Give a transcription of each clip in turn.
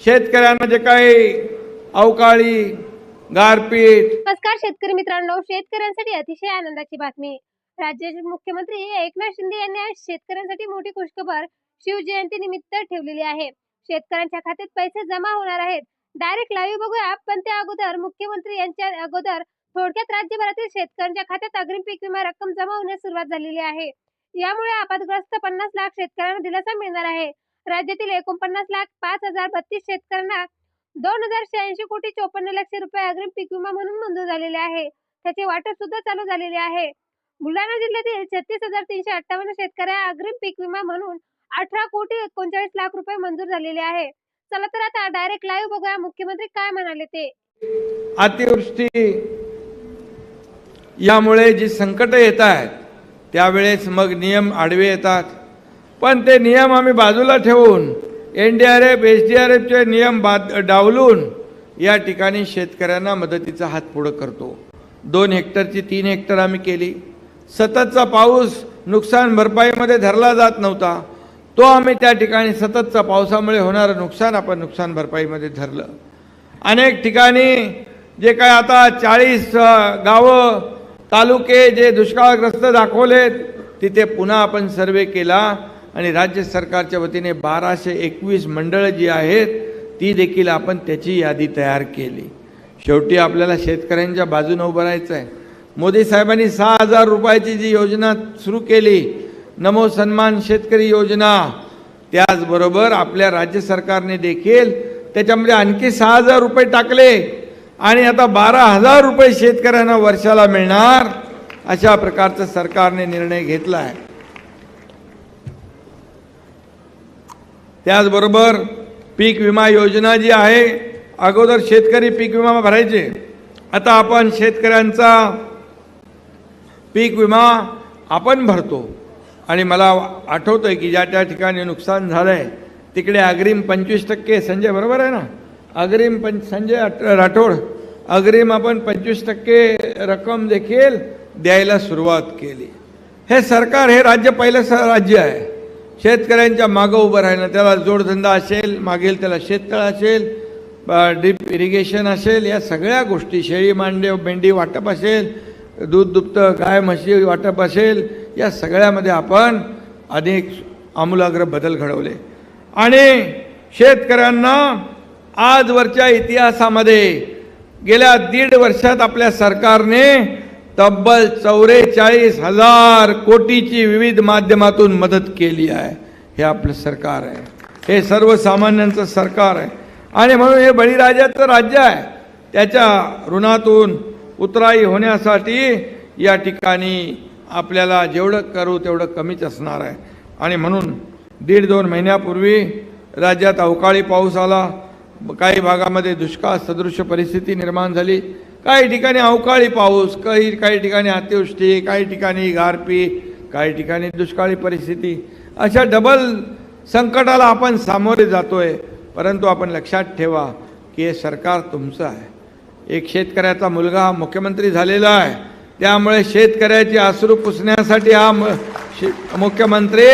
शेतकऱ्यांना जे काही अवकाळी गारपीट. नमस्कार शेतकरी मित्रांनो शेतकऱ्यांसाठी अतिशय आनंदाची बातमी. राज्याचे मुख्यमंत्री एकनाथ शिंदे यांनी आज शेतकऱ्यांसाठी मोठी खुशखबर शिवजयंती निमित्त ठेवलेली आहे. शेतकऱ्यांच्या खात्यात पैसे जमा होणार आहेत. डायरेक्ट लाईव्ह बघूया पण त्या अगोदर मुख्यमंत्री यांच्या अगोदर थोडक्यात राज्यभरातील शेतकऱ्यांच्या खात्यात अग्रिम पीक विमा रक्कम जमा होण्यास सुरुवात झालेली आहे. यामुळे आपदग्रस्त पन्नास लाख शेतकऱ्यांना दिलासा मिळणार आहे. राज्यातील एकोणपन्नास लाख पाच हजार बत्तीस शेतकऱ्यांना दोन हजार शहाऐंशी कोटी चोपन्न लक्ष रुपये अग्रिम पीक विमा म्हणून मंजूर झालेले आहे. त्याचे वाटप सुद्धा चालू झालेले आहे. बुलढाणा जिल्ह्यातील छत्तीस हजार तीनशे अठ्ठावन्न शेतकऱ्या अग्रिम पीक विमा म्हणून अठरा कोटी एकोणचाळीस लाख रुपये मंजूर झालेले आहे. चला तर आता डायरेक्ट लाईव्ह बघूया मुख्यमंत्री काय म्हणाले ते. अतिवृष्टी यामुळे जी संकट येत आहेत त्यावेळेस मग नियम आडवे येतात. पण ते नियम आम्ही बाजूला ठेवून N D R F S D R एफचे नियम बाद डावलून या ठिकाणी शेतकऱ्यांना मदतीचा हात पुढं करतो. दोन हेक्टरची तीन हेक्टर आम्ही केली. सततचा पाऊस नुकसान भरपाईमध्ये धरला जात नव्हता. तो आम्ही त्या ठिकाणी सततचा पावसामुळे होणारं नुकसान आपण नुकसान भरपाईमध्ये धरलं. अनेक ठिकाणी जे काय आता चाळीस गावं तालुके जे दुष्काळग्रस्त दाखवलेत तिथे पुन्हा आपण सर्वे केला. आणि राज्य सरकारच्या वतीने बाराशे एकवीस मंडळं जी आहेत ती देखील आपण त्याची यादी तयार केली. शेवटी आपल्याला शेतकऱ्यांच्या बाजूनं उभं राहायचं आहे मोदी साहेबांनी सहा हजार रुपयाची जी योजना सुरू केली नमो सन्मान शेतकरी योजना त्याचबरोबर आपल्या राज्य सरकारने देखील त्याच्यामध्ये आणखी सहा हजार रुपये टाकले आणि आता बारा हजार रुपये शेतकऱ्यांना वर्षाला मिळणार अशा प्रकारचा सरकारने निर्णय घेतला आहे त्याचबरोबर पीक विमा योजना जी आहे अगोदर शेतकरी पीक विमा भरायचे. आता आपण शेतकऱ्यांचा पीक विमा आपण भरतो. आणि मला आठवतं आहे की ज्या त्या ठिकाणी नुकसान झालं आहे तिकडे अग्रिम पंचवीस टक्के संजय बरोबर आहे ना? अग्रिम पं संजय राठोड अग्रिम आपण पंचवीस टक्के रक्कम देखील द्यायला सुरुवात केली. हे सरकार हे राज्य पहिलं स राज्य आहे. शेतकऱ्यांच्या मागं उभं राहिलं त्याला जोडधंदा असेल मागेल त्याला शेततळ असेल डीप इरिगेशन असेल या सगळ्या गोष्टी शेळी मांडे मेंढी वाटप असेल दूध दुभतं गाय म्हशी वाटप असेल या सगळ्यामध्ये आपण अनेक आमूलाग्र बदल घडवले. आणि शेतकऱ्यांना आजवरच्या इतिहासामध्ये गेल्या दीड वर्षात आपल्या सरकारने तब्बल चौवेचाळीस हजार कोटीची विविध माध्यमातून मदत केली आहे. हे आपलं सरकार आहे. हे सर्वसामान्यांचं सरकार आहे. आणि म्हणून हे बळीराजाचं राज्य आहे. त्याच्या ऋणातून उतराई होण्यासाठी या ठिकाणी आपल्याला जेवढं करू तेवढं कमीच असणार आहे. आणि म्हणून दीड दोन महिन्यापूर्वी राज्यात अवकाळी पाऊस आला. काही भागामध्ये दुष्काळ सदृश परिस्थिती निर्माण झाली. काही ठिकाणी अवकाळी पाऊस काही काही ठिकाणी अतिवृष्टी काही ठिकाणी गारपी काही ठिकाणी दुष्काळी परिस्थिती. अशा डबल संकटाला आपण सामोरे जातोय. परंतु आपण लक्षात ठेवा की हे सरकार तुमचं आहे. एक शेतकऱ्याचा मुलगा मुख्यमंत्री झालेला आहे. त्यामुळे शेतकऱ्याची आसरू पुसण्यासाठी हा म- शे- मुख्यमंत्री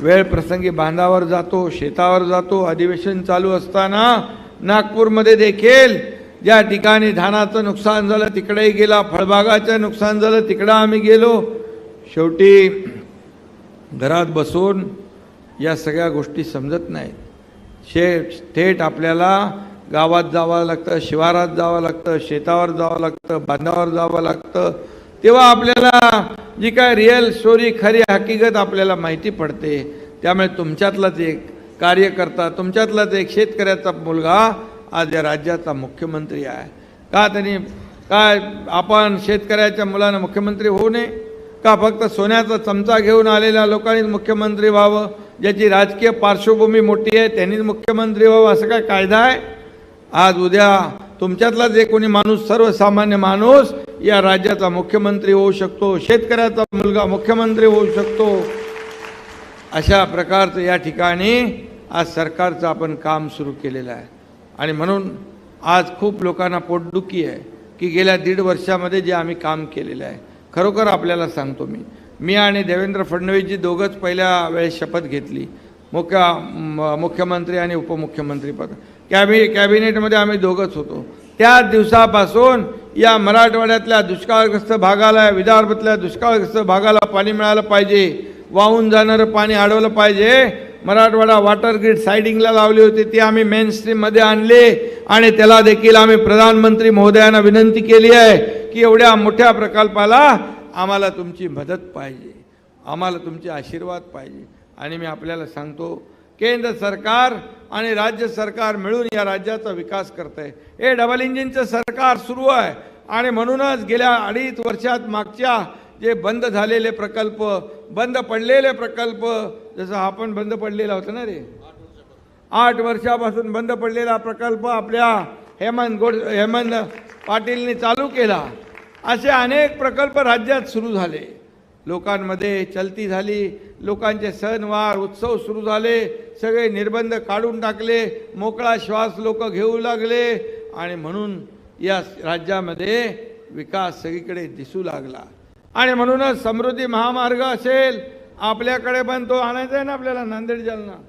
वेळ प्रसंगी बांधावर जातो शेतावर जातो. अधिवेशन चालू असताना नागपूरमध्ये देखील ज्या ठिकाणी धानाचं नुकसान झालं तिकडेही गेला फळबागाचं नुकसान झालं तिकडं आम्ही गेलो. शेवटी घरात बसून या सगळ्या गोष्टी समजत नाहीत. शे थेट आपल्याला गावात जावं लागतं शिवारात जावं लागतं शेतावर जावं लागतं बांधावर जावं लागतं. तेव्हा आपल्याला जी काय रिअल स्टोरी खरी हकीकत आपल्याला माहिती पडते. त्यामुळे तुमच्यातलाच एक कार्यकर्ता तुमच्यातलाच एक शेतकऱ्याचा मुलगा आज या राज्याचा मुख्यमंत्री आहे. का त्यांनी काय आपण शेतकऱ्याच्या मुलांना मुख्यमंत्री होऊ नये? का फक्त सोन्याचा चमचा घेऊन आलेल्या लोकांनीच मुख्यमंत्री व्हावं? ज्याची राजकीय पार्श्वभूमी मोठी आहे त्यांनीच मुख्यमंत्री व्हावं? असं काय कायदा आहे? आज उद्या तुमच्यातला जे कोणी माणूस सर्वसामान्य माणूस या राज्याचा मुख्यमंत्री होऊ शकतो शेतकऱ्याचा मुलगा मुख्यमंत्री होऊ शकतो. अशा प्रकारचं या ठिकाणी आज सरकारचं आपण काम सुरू केलेलं आहे. आणि म्हणून आज खूप लोकांना पोटदुखी आहे की गेल्या दीड वर्षामध्ये जे आम्ही काम केलेलं आहे. खरोखर आपल्याला सांगतो मी. मी आणि देवेंद्र फडणवीसजी दोघंच पहिल्या वेळेस शपथ घेतली. मुख्य म- मुख्यमंत्री आणि उपमुख्यमंत्रीपद कॅबि कॅबिनेटमध्ये आम्ही दोघंच होतो. त्या दिवसापासून या मराठवाड्यातल्या दुष्काळग्रस्त भागाला विदर्भातल्या दुष्काळग्रस्त भागाला पाणी मिळालं पाहिजे. वाहून जाणारं पाणी अडवलं पाहिजे. मराठवाडा वॉटर ग्रीड सायडिंगला लावली होती. ती आम्ही मेन स्ट्रीममध्ये आणली आणि त्याला देखील आम्ही प्रधानमंत्री महोदयांना विनंती केली आहे की एवढ्या मोठ्या प्रकल्पाला आम्हाला तुमची मदत पाहिजे. आम्हाला तुमचे आशीर्वाद पाहिजे. आणि मी आपल्याला सांगतो केंद्र सरकार आणि राज्य सरकार मिळून या राज्याचा विकास करत आहे हे डबल इंजिनचं सरकार सुरू आहे. आणि म्हणूनच गेल्या अडीच वर्षात मागच्या जे बंद झालेले प्रकल्प बंद पडलेले प्रकल्प जसं हा पण बंद पडलेला होता ना रे. आठ वर्षापासून बंद पडलेला प्रकल्प आपल्या हेमंत गोड हेमंत पाटीलने चालू केला. असे अनेक प्रकल्प राज्यात सुरू झाले. लोकांमध्ये चलती झाली लोकांचे सणवार उत्सव सुरू झाले सगळे निर्बंध काढून टाकले मोकळा श्वास लोक घेऊ लागले आणि म्हणून या राज्यामध्ये विकास सगळीकडे दिसू लागला. आणि म्हणूनच समृद्धी महामार्ग असेल आपल्याकडे पण तो आणायचा आहे ना आपल्याला नांदेड जालना.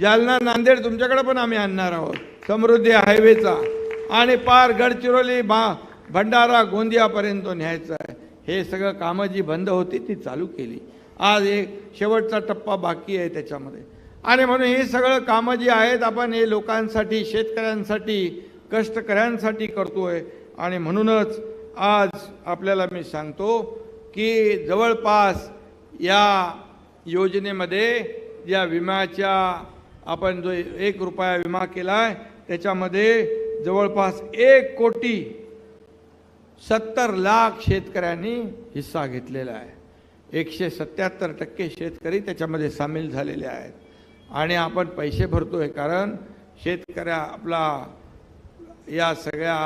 जालना नांदेड तुमच्याकडे पण आम्ही आणणार आहोत. समृद्धी हायवेचा. आणि पार गडचिरोली बा भंडारा गोंदियापर्यंत न्यायचं न्यायचा आहे. हे सगळं कामं जी बंद होती ती चालू केली. आज एक शेवटचा टप्पा बाकी आहे त्याच्यामध्ये. आणि म्हणून हे सगळं कामं जी आहेत आपण हे लोकांसाठी शेतकऱ्यांसाठी कष्टकऱ्यांसाठी करतोय. आणि म्हणूनच आज आपल्याला मी सांगतो की जवळपास या योजनेमध्ये या विम्याच्या आपण जो एक रुपया विमा केला आहे त्याच्यामध्ये जवळपास एक कोटी सत्तर लाख शेतकऱ्यांनी हिस्सा घेतलेला आहे. एकशे सत्याहत्तर टक्के शेतकरी त्याच्यामध्ये सामील झालेले आहेत. आणि आपण पैसे भरतो आहे कारण शेतकऱ्या आपला या सगळ्या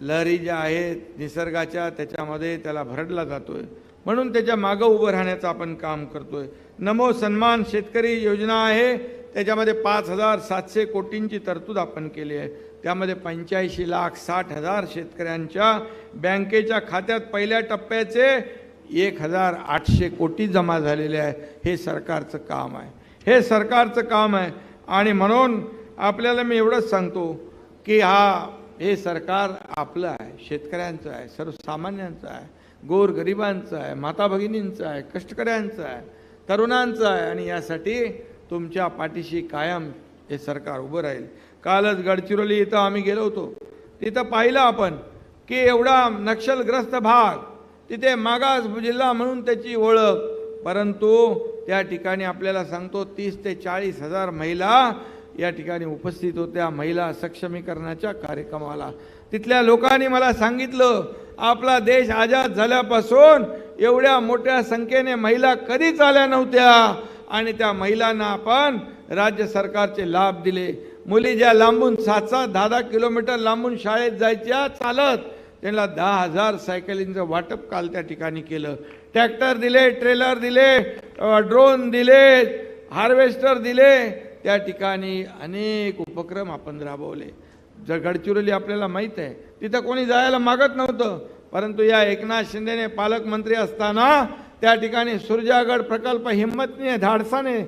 लहरी ज्या आहेत निसर्गाच्या त्याच्यामध्ये त्याला भरडला जातो आहे म्हणून त्याच्या मागं उभं राहण्याचं आपण काम करतोय. नमो सन्मान शेतकरी योजना आहे. त्याच्यामध्ये पाच हजार सातशे कोटींची तरतूद आपण केली आहे. त्यामध्ये पंच्याऐंशी लाख साठ हजार शेतकऱ्यांच्या बँकेच्या खात्यात पहिल्या टप्प्याचे एक हजार आठशे कोटी जमा झालेले आहे. हे सरकारचं काम आहे. हे सरकारचं काम आहे. आणि म्हणून आपल्याला मी एवढंच सांगतो की हा हे सरकार आपलं आहे. शेतकऱ्यांचं आहे. सर्वसामान्यांचं आहे. गोरगरिबांचं आहे माता भगिनींचं आहे कष्टकऱ्यांचं आहे तरुणांचं आहे आणि यासाठी तुमच्या पाठीशी कायम हे सरकार उभं राहील. कालच गडचिरोली इथं आम्ही गेलो होतो. तिथं पाहिलं आपण की एवढा नक्षलग्रस्त भाग तिथे मागास जिल्हा म्हणून त्याची ओळख. परंतु त्या ठिकाणी आपल्याला सांगतो तीस ते चाळीस हजार महिला या ठिकाणी उपस्थित होत्या महिला सक्षमीकरणाच्या कार्यक्रमाला. तिथल्या लोकांनी मला सांगितलं आपला देश आझाद झाल्यापासून एवढ्या मोठ्या संख्येने महिला कधीच आल्या नव्हत्या. आणि त्या महिलांना आपण राज्य सरकारचे लाभ दिले. मुली ज्या लांबून सात सात दहा दहा किलोमीटर लांबून शाळेत जायच्या चालत त्यांना दहा हजार सायकलींचं वाटप काल त्या ठिकाणी केलं. ट्रॅक्टर दिले ट्रेलर दिले ड्रोन दिले हार्वेस्टर दिले त्या ठिकाणी अनेक उपक्रम आपण राबवले. जर गडचिरोली आपल्याला माहीत आहे तिथं कोणी जायला मागत नव्हतं परंतु या एकनाथ शिंदेने पालकमंत्री असताना त्या ठिकाणी सुरजागड प्रकल्प हिंमतने धाडसाने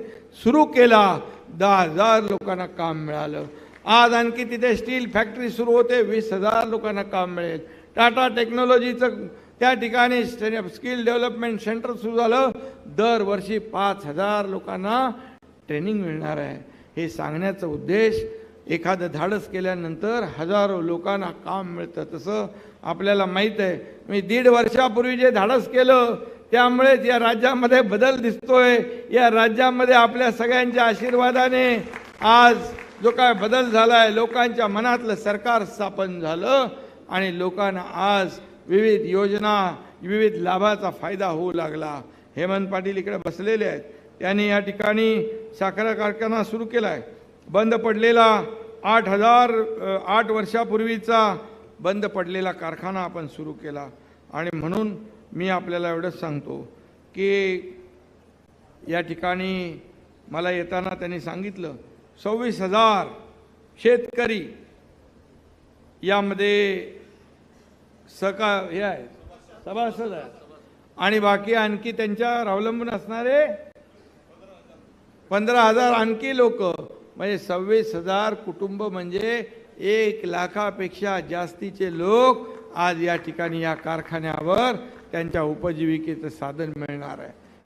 सुरू केला. दहा हजार लोकांना काम मिळालं. आज आणखी तिथे स्टील फॅक्टरी सुरू होते वीस हजार लोकांना काम मिळेल. टाटा टेक्नॉलॉजीचं त्या ठिकाणी स्किल डेव्हलपमेंट सेंटर सुरू झालं. दरवर्षी पाच हजार लोकांना ट्रेनिंग मिळणार आहे. हे सांगण्याचा उद्देश एखादं धाडस केल्यानंतर हजारो लोकांना काम मिळतं. तसं आपल्याला माहीत आहे. मी दीड वर्षापूर्वी जे धाडस केलं त्यामुळेच या राज्यामध्ये बदल दिसतोय. या राज्यामध्ये आपल्या सगळ्यांच्या आशीर्वादाने आज जो काय बदल झाला आहे लोकांच्या मनातलं सरकार स्थापन झालं आणि लोकांना आज विविध योजना विविध लाभाचा फायदा होऊ लागला. हेमंत पाटील इकडे बसलेले आहेत. त्यांनी या ठिकाणी साखर कारखाना सुरू केला आहे बंद पडलेला आठ हजार आठ वर्षापूर्वीचा बंद पडलेला कारखाना आपण सुरू केला. आणि म्हणून मी आपल्याला एवढंच सांगतो की या ठिकाणी मला येताना त्यांनी सांगितलं सव्वीस हजार शेतकरी यामध्ये सका हे आहे सभासद आहे आणि बाकी आणखी त्यांच्यावर अवलंबून असणारे पंधरा हजार आणखी लोक. म्हणजे सव्वीस हजार कुटुंब म्हणजे एक लाखापेक्षा जास्तीचे लोक आज या ठिकाणी या कारखान्यावर त्यांच्या उपजीविकेचं साधन मिळणार आहे.